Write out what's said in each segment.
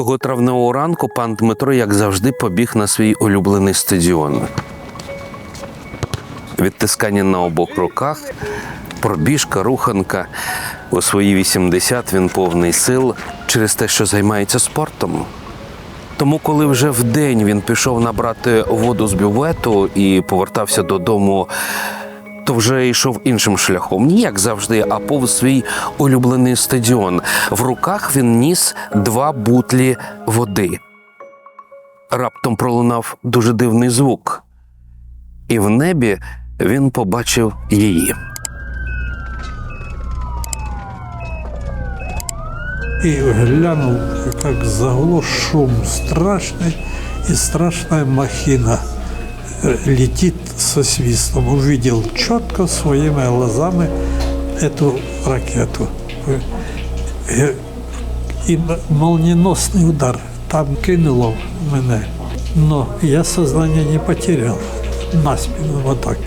Того травневого ранку пан Дмитро, як завжди, побіг на свій улюблений стадіон. Відтискання на обох руках, пробіжка, руханка. У свої 80 він повний сил через те, що займається спортом. Тому, коли вже вдень він пішов набрати воду з бювету і повертався додому, то вже йшов іншим шляхом. Не як завжди, а повз свій улюблений стадіон. В руках він ніс два бутлі води. Раптом пролунав дуже дивний звук, і в небі він побачив її. и глянул, как заглох шум страшный, и страшная махина летит со свистом. Увидел четко своими глазами эту ракету. Э, И молниеносный удар там кинуло мене. Но я сознание не потерял. На спину вот так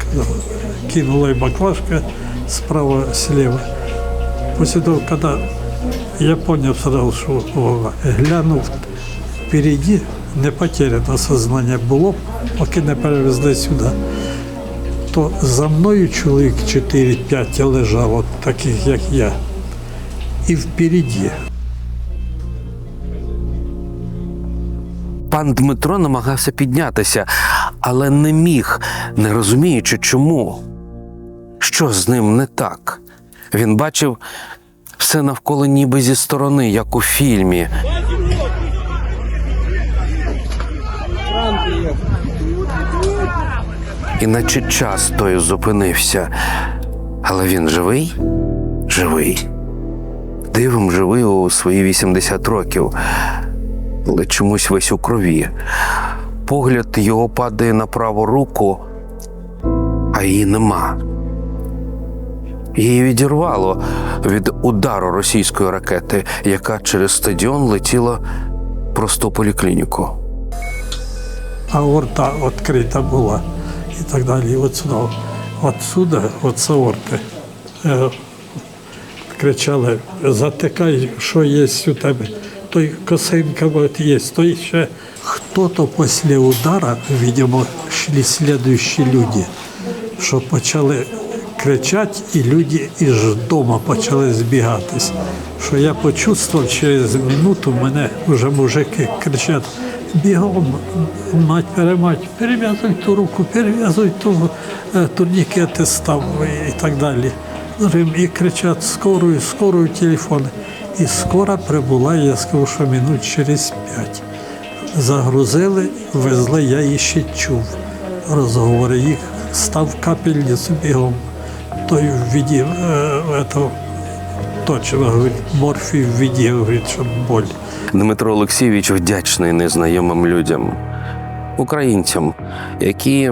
кинула и баклажка справа, слева. После того, когда я понял сразу, что о, глянув впереди, не потеряно сознання було, поки не перевезли сюди. То за мною чоловік 4-5 лежало, таких як я. І впереді. Пан Дмитро намагався піднятися, але не міг, не розуміючи, чому. Що з ним не так? Він бачив все навколо ніби зі сторони, як у фільмі. І наче час той зупинився. Але він живий? Живий. Дивом живий у свої 80 років але чомусь весь у крові. Погляд його падає на праву руку, а її нема. Її відірвало від удару російської ракети, яка через стадіон летіла просто в поліклініку. Аорта відкрита була і так далі. І от сюди, отсюда, от з аорти, е, кричали, затикай, що є у тебе. Той косинка от є, той ще хто-то після удара, видимо, йшли слідуючі люди, що почали кричати, і люди із дому почали збігатись. Що я почувствував через минуту, мене вже мужики кричать, бігом, мать перемать, перев'язуй ту руку, перев'язуй ту е, турнікети став і так далі. І кричать скорую, скорую телефон. І скоро прибула, я скажу, що минут через п'ять. Загрузили, везли, я її ще чув розговори їх, став капельницю бігом. Той ввідів, е, ето, точно говорить, морфій ввідів, говорить, щоб боль. Дмитро Олексійович вдячний незнайомим людям, українцям, які,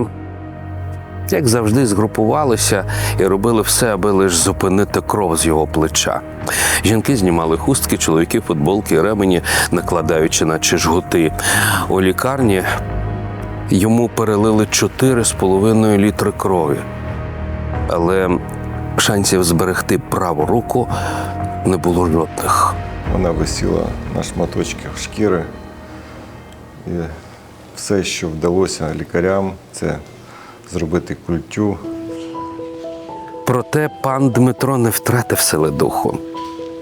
як завжди, згрупувалися і робили все, аби лише зупинити кров з його плеча. Жінки знімали хустки, чоловіки футболки, ремені, накладаючи наче жгути. У лікарні йому перелили 4,5 літри крові. Але шансів зберегти праву руку не було жодних. Вона висіла на шматочках шкіри. І все, що вдалося лікарям, це зробити культю. Проте пан Дмитро не втратив сили духу.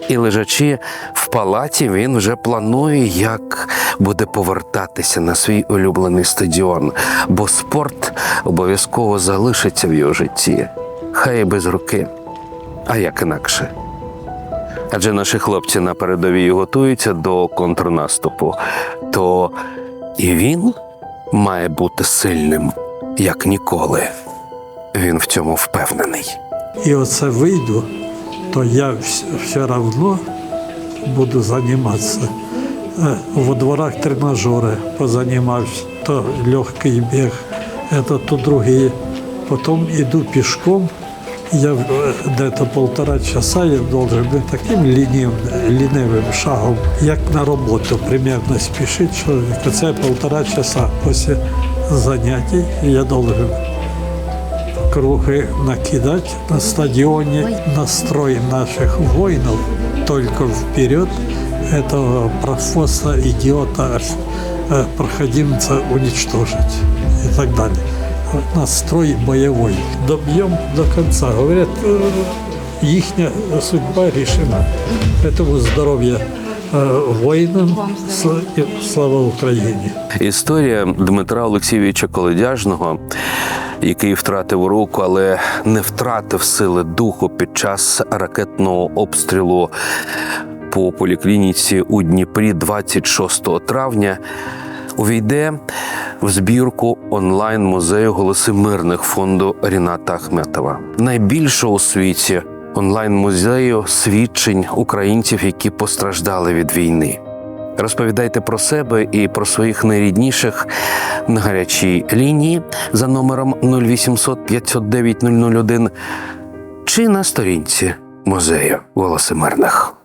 І лежачи в палаті, він вже планує, як буде повертатися на свій улюблений стадіон, бо спорт обов'язково залишиться в його житті, хай і без руки. А як інакше? Адже наші хлопці на передовій готуються до контрнаступу, то і він має бути сильним, як ніколи. Він в цьому впевнений. І оце вийду, то я вс- все одно буду займатися. Е, Во дворах тренажери позанімався, то легкий біг, це то другий. Потім йду пішком. Я е, где-то полтора часа я должен бути таким лінівим, лінивим шагом, як на роботу, примерно спішить чоловік. Це полтора часа після заняття я должен круги накидать на стадионе настрой наших воинов только вперед, этого профоса, идиота, э, проходимца уничтожить и так далее. Настрой боевой. Добьем до конца. Говорят, э, ихняя судьба решена. Поэтому здоровья э, воинам сла- и слава Украине. Історія Дмитра Олексійовича Колодяжного, який втратив руку, але не втратив сили духу під час ракетного обстрілу по поліклініці у Дніпрі 26 травня. Увійде в збірку онлайн музею голоси мирних фонду Ріната Ахметова, найбільшого у світі онлайн музею свідчень українців, які постраждали від війни. Розповідайте про себе і про своїх найрідніших на гарячій лінії за номером 0800 509 001 чи на сторінці музею Голоси Мирних.